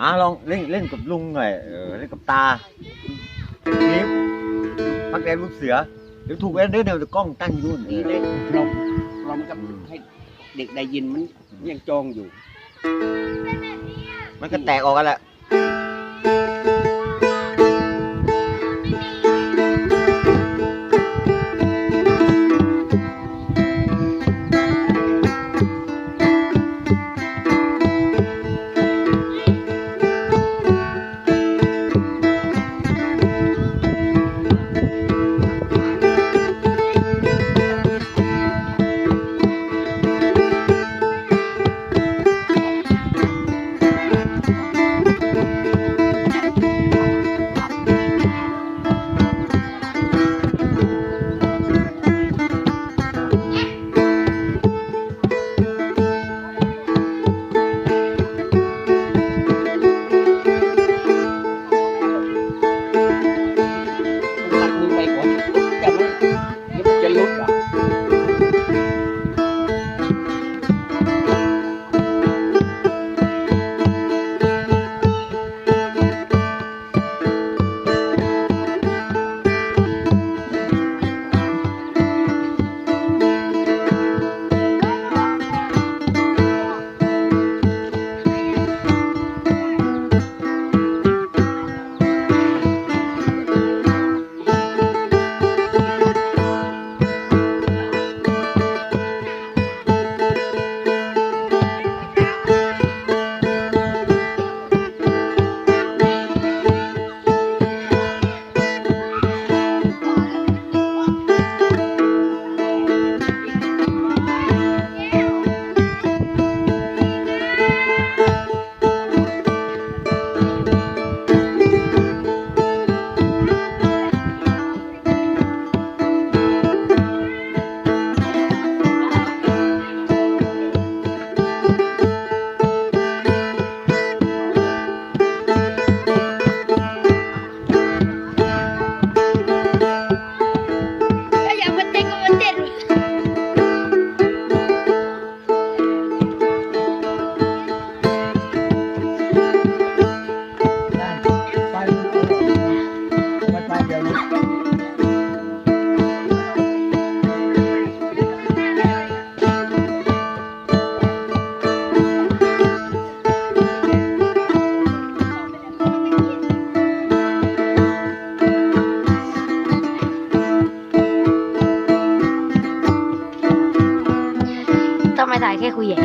อ่าลองเล่นเล่นกับลุงหน่อยเออเล่นกับตาคลิปพักแดนลูกเสือเดี๋ยวถูกแอนเดอร์เดี๋ยวจะกล้องตั้งอยู่นู่นนี่เลยเราเรามันก็ให้เด็กได้ยินมันยังจองอยู่ มันก็แตกออกกันแหละ ทำไมถ่ายแค่คุยใหญ่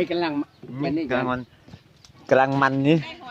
ยกำลังมันนี่กำลังมันกำลังมันนี่ได้